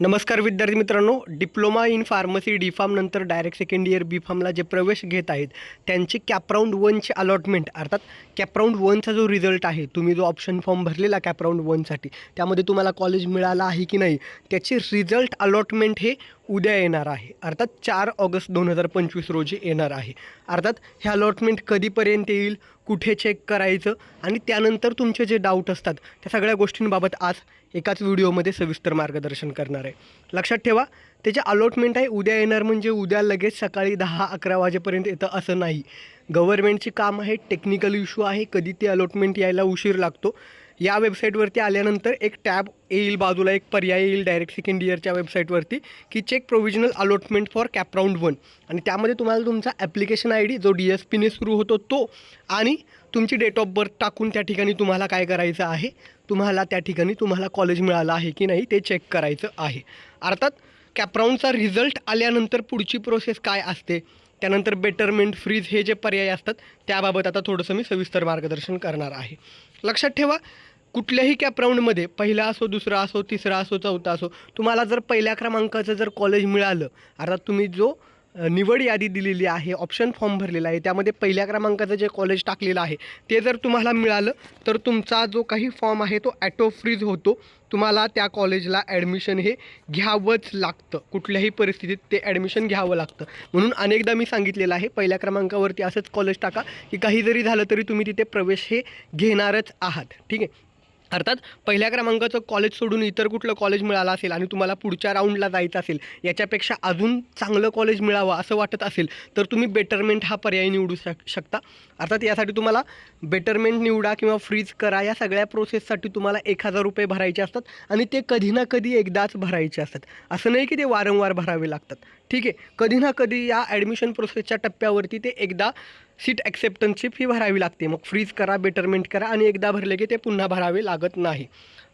नमस्कार विद्यार्थी मित्रांनो diploma in pharmacy D pharm नंतर डायरेक्ट सेकंड इयर बी फार्मला जे प्रवेश घेत आहेत त्यांचे कॅपराऊंड वनचे अलॉटमेंट अर्थात कॅपराऊंड वनचा जो रिझल्ट आहे तुम्ही जो ऑप्शन फॉर्म भरलेला कॅपराऊंड वनसाठी त्यामध्ये तुम्हाला कॉलेज मिळाला आहे की नाही त्याचे रिझल्ट अलॉटमेंट हे उद्या येणार आहे. अर्थात चार ऑगस्ट दोन हजार पंचवीस रोजी येणार आहे. अर्थात हे अलॉटमेंट कधीपर्यंत येईल कुठे चेक करायचं आणि त्यानंतर तुमचे जे डाऊट असतात त्या सगळ्या गोष्टींबाबत आज एकाच व्हिडिओमध्ये सविस्तर मार्गदर्शन करणार आहे. लक्षात ठेवा त्याचे अलॉटमेंट आहे उद्या येणार म्हणजे उद्या लगेच सकाळी दहा अकरा वाजेपर्यंत येतं असं नाही. गव्हर्नमेंटची काम आहे टेक्निकल इश्यू आहे कधी ते अलॉटमेंट यायला उशीर लागतो. या वेबसाईटवरती आल्यानंतर एक टॅब येईल बाजूला एक पर्याय येईल डायरेक्ट सेकंड इयरच्या वेबसाईटवरती की check provisional allotment for cap round one आणि त्यामध्ये तुम्हाला तुमचा ॲप्लिकेशन आय डी जो डी एस पीने सुरू होतो तो आणि तुमची डेट ऑफ बर्थ टाकून त्या ठिकाणी तुम्हाला काय करायचं आहे तुम्हाला त्या ठिकाणी तुम्हाला कॉलेज मिळालं आहे की नाही ते चेक करायचं आहे. अर्थात कॅपराऊंडचा रिझल्ट आल्यानंतर पुढची प्रोसेस काय असते त्यानंतर बेटरमेंट फ्रीज हे जे पर्याय असतात त्याबाबत आता थोडंसं मी सविस्तर मार्गदर्शन करणार आहे. लक्षात ठेवा कुठल्याही कॅपराऊंडमध्ये पहिला असो दुसरा असो तिसरा असो चौथा असो तुम्हाला जर पहिल्या क्रमांकाचं जर कॉलेज मिळालं अर्थात तुम्ही जो निवड यादी दिलेली आहे ऑप्शन फॉर्म भरलेला आहे त्यामध्ये पहिल्या क्रमांकाचं जे कॉलेज टाकलेलं आहे ते जर तुम्हाला मिळालं तर तुमचा जो काही फॉर्म आहे तो ॲटो फ्रीज होतो. तुम्हाला त्या कॉलेजला ॲडमिशन हे घ्यावंच लागतं. कुठल्याही परिस्थितीत ते ॲडमिशन घ्यावं लागतं. म्हणून अनेकदा मी सांगितलेलं आहे पहिल्या क्रमांकावरती असंच कॉलेज टाका की काही जरी झालं तरी तुम्ही तिथे प्रवेश हे घेणारच आहात. ठीक आहे? अर्थात पहिल्या क्रमांकाचं कॉलेज सोडून इतर कुठलं कॉलेज मिळालं असेल आणि तुम्हाला पुढच्या राऊंडला जायचं असेल याच्यापेक्षा अजून चांगलं कॉलेज मिळावं असं वाटत असेल तर तुम्ही बेटरमेंट हा पर्याय निवडू शक शकता. अर्थात यासाठी तुम्हाला बेटरमेंट निवडा किंवा फ्रीज करा या सगळ्या प्रोसेससाठी तुम्हाला एक हजार रुपये भरायचे असतात आणि ते कधी ना कधी एकदाच भरायचे असतात. असं नाही की ते वारंवार भरावे लागतात. ठीक आहे कधी ना कधी या ॲडमिशन प्रोसेसच्या टप्प्यावरती ते एकदा सीट ॲक्सेप्टन्सची फी भरावी लागते. मग फ्रीज करा बेटरमेंट करा आणि एकदा भरले की ते पुन्हा भरावे लागत नाही.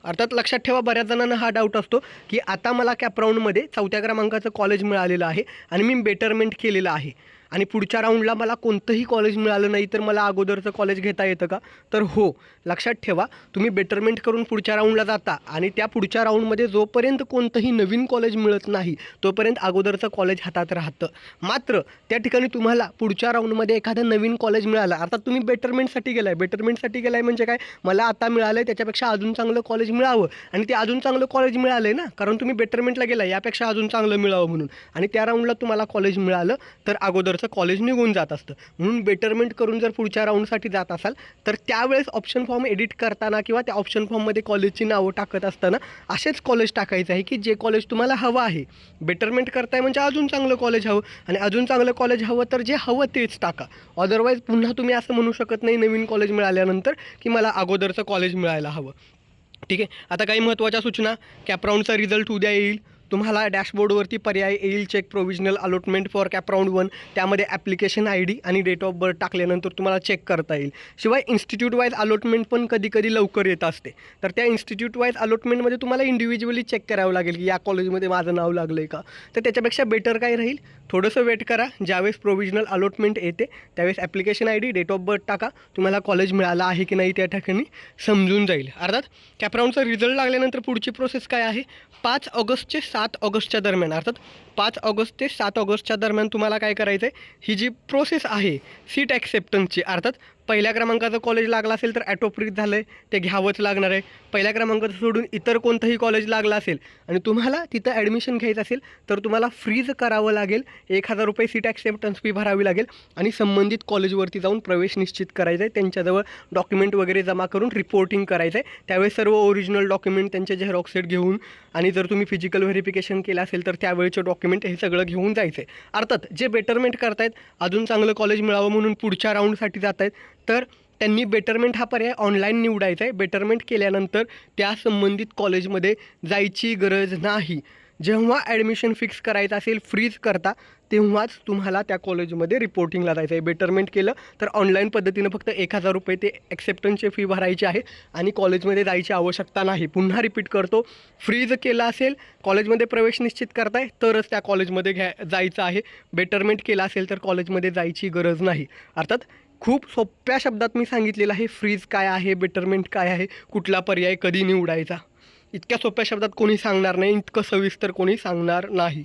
अर्थात लक्षात ठेवा बऱ्याच जणांना हा डाऊट असतो की आता मला कॅपराऊंडमध्ये चौथ्या क्रमांकाचं कॉलेज मिळालेलं आहे आणि मी बेटरमेंट केलेलं आहे. आणि पुढच्या राऊंडला मला कोणतंही कॉलेज मिळालं नाही तर मला अगोदरचं कॉलेज घेता येतं का? तर हो लक्षात ठेवा तुम्ही बेटरमेंट करून पुढच्या राऊंडला जाता आणि त्या पुढच्या राऊंडमध्ये जोपर्यंत कोणतंही नवीन कॉलेज मिळत नाही तोपर्यंत अगोदरचं कॉलेज हातात राहतं. मात्र त्या ठिकाणी तुम्हाला पुढच्या राऊंडमध्ये एखादं नवीन कॉलेज मिळालं अर्थात तुम्ही बेटरमेंटसाठी गेलाय. आहे बेटरमेंटसाठी गेलाय म्हणजे काय? मला आता मिळालं आहे त्याच्यापेक्षा अजून चांगलं कॉलेज मिळावं. आणि ते अजून चांगलं कॉलेज मिळालं आहे ना? कारण तुम्ही बेटरमेंटला गेला यापेक्षा अजून चांगलं मिळावं म्हणून. आणि त्या राऊंडला तुम्हाला कॉलेज मिळालं तर अगोदरचं कॉलेज निघून जात असतं. म्हणून बेटरमेंट करून जर पुढच्या राऊंडसाठी जात असाल तर त्यावेळेस ऑप्शन फॉर्म एडिट करताना किंवा त्या ऑप्शन फॉर्ममध्ये कॉलेजची नावं टाकत असताना असेच कॉलेज टाकायचं आहे की जे कॉलेज तुम्हाला हवं आहे. बेटरमेंट करताय म्हणजे अजून चांगलं कॉलेज हवं आणि अजून चांगलं कॉलेज हवं तर जे हवं तेच टाका. अदरवाईज पुन्हा तुम्ही असं म्हणू शकत नाही नवीन कॉलेज मिळाल्यानंतर की मला अगोदरचं कॉलेज मिळायला हवं. ठीक आहे? आता काही महत्त्वाच्या सूचना. कॅपराऊंडचा रिझल्ट उद्या येईल. तुम्हाला डॅशबोर्डवरती पर्याय येईल check provisional allotment for cap round one त्यामध्ये ॲप्लिकेशन आय डी आणि डेट ऑफ बर्थ टाकल्यानंतर तुम्हाला चेक करता येईल. शिवाय इन्स्टिट्यूट वाईज अलॉटमेंट पण कधी कधी लवकर येत असते. तर त्या इन्स्टिट्यूट वाईज अलॉटमेंटमध्ये तुम्हाला इंडिव्हिज्युअली चेक करावं लागेल की या कॉलेजमध्ये माझं नाव लागलं आहे का? तर त्याच्यापेक्षा बेटर काय राहील? थोडंसं वेट करा. ज्यावेळेस प्रोव्हिजनल अलॉटमेंट येते त्यावेळेस application I D date of birth टाका. तुम्हाला कॉलेज मिळालं आहे की नाही त्या ठिकाणी समजून जाईल. अर्थात कॅपराऊंडचा रिझल्ट लागल्यानंतर पुढची प्रोसेस काय आहे? पाच ऑगस्टचे सात सात ऑगस्टच्या दरम्यान अर्थात पाच ऑगस्ट ते सात ऑगस्टच्या दरम्यान तुम्हाला काय करायचं आहे ही जी प्रोसेस आहे सीट ॲक्सेप्टन्सची अर्थात पहिल्या क्रमांकाचं कॉलेज लागलं असेल तर ॲटो फ्रीज झालं आहे ते घ्यावंच लागणार आहे. पहिल्या क्रमांकाचं सोडून इतर कोणतंही कॉलेज लागलं असेल आणि तुम्हाला तिथं ॲडमिशन घ्यायचं असेल तर तुम्हाला फ्रीज करावं लागेल. एक हजार रुपये सीट ॲक्सेप्टन्स फी भरावी लागेल आणि संबंधित कॉलेजवरती जाऊन प्रवेश निश्चित करायचा आहे त्यांच्याजवळ डॉक्युमेंट वगैरे जमा करून रिपोर्टिंग करायचं आहे त्यावेळेस सर्व ओरिजिनल डॉक्युमेंट त्यांचे झेरॉक्सेट घेऊन आणि जर तुम्ही फिजिकल व्हेरिफिकेशन केलं असेल तर त्यावेळेचे डॉक्युमेंट हे सगळं घेऊन जायचं आहे अर्थात जे बेटरमेंट करतायत अजून चांगलं कॉलेज मिळावं म्हणून पुढच्या राऊंडसाठी जात आहेत तर त्यांनी बेटरमेंट हा पर्याय ऑनलाईन निवडायचा आहे. बेटरमेंट केल्यानंतर त्या संबंधित कॉलेजमध्ये जायची गरज नाही. जेव्हा ॲडमिशन फिक्स करायचं असेल फ्रीज करता तेव्हाच तुम्हाला त्या कॉलेजमध्ये रिपोर्टिंगला जायचं आहे. बेटरमेंट केलं तर ऑनलाईन पद्धतीनं फक्त एक हजार रुपये ते ॲक्सेप्टन्सची फी भरायची आहे आणि कॉलेजमध्ये जायची आवश्यकता नाही. पुन्हा रिपीट करतो. फ्रीज केलं असेल कॉलेजमध्ये प्रवेश निश्चित करताय तरच त्या कॉलेजमध्ये घ्या जायचं आहे. बेटरमेंट केलं असेल तर कॉलेजमध्ये जायची गरज नाही. अर्थात खूप सोप्या शब्दात मी सांगितलेलं आहे फ्रीज काय आहे बेटरमेंट काय आहे कुठला पर्याय कधी निवडायचा? इतक्या सोप्या शब्दात कोणी सांगणार नाही इतकं सविस्तर कोणी सांगणार नाही.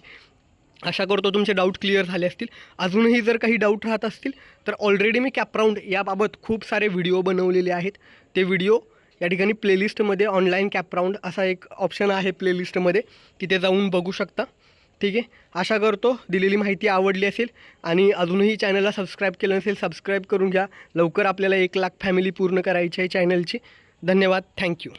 आशा करतो तुमचे डाऊट क्लिअर झाले असतील. अजूनही जर काही डाऊट राहत असतील तर ऑलरेडी मी कॅपराऊंड याबाबत खूप सारे व्हिडिओ बनवलेले आहेत. ते व्हिडिओ या ठिकाणी प्लेलिस्टमध्ये ऑनलाईन कॅपराऊंड असा एक ऑप्शन आहे प्लेलिस्टमध्ये तिथे जाऊन बघू शकता. ठीक आहे. आशा करतो दिलेली माहिती आवडली असेल आणि अजूनही चॅनलला सबस्क्राईब केलं नसेल सबस्क्राईब करून घ्या. लवकर आपल्याला एक लाख फॅमिली पूर्ण करायची आहे चॅनलची धन्यवाद. थँक्यू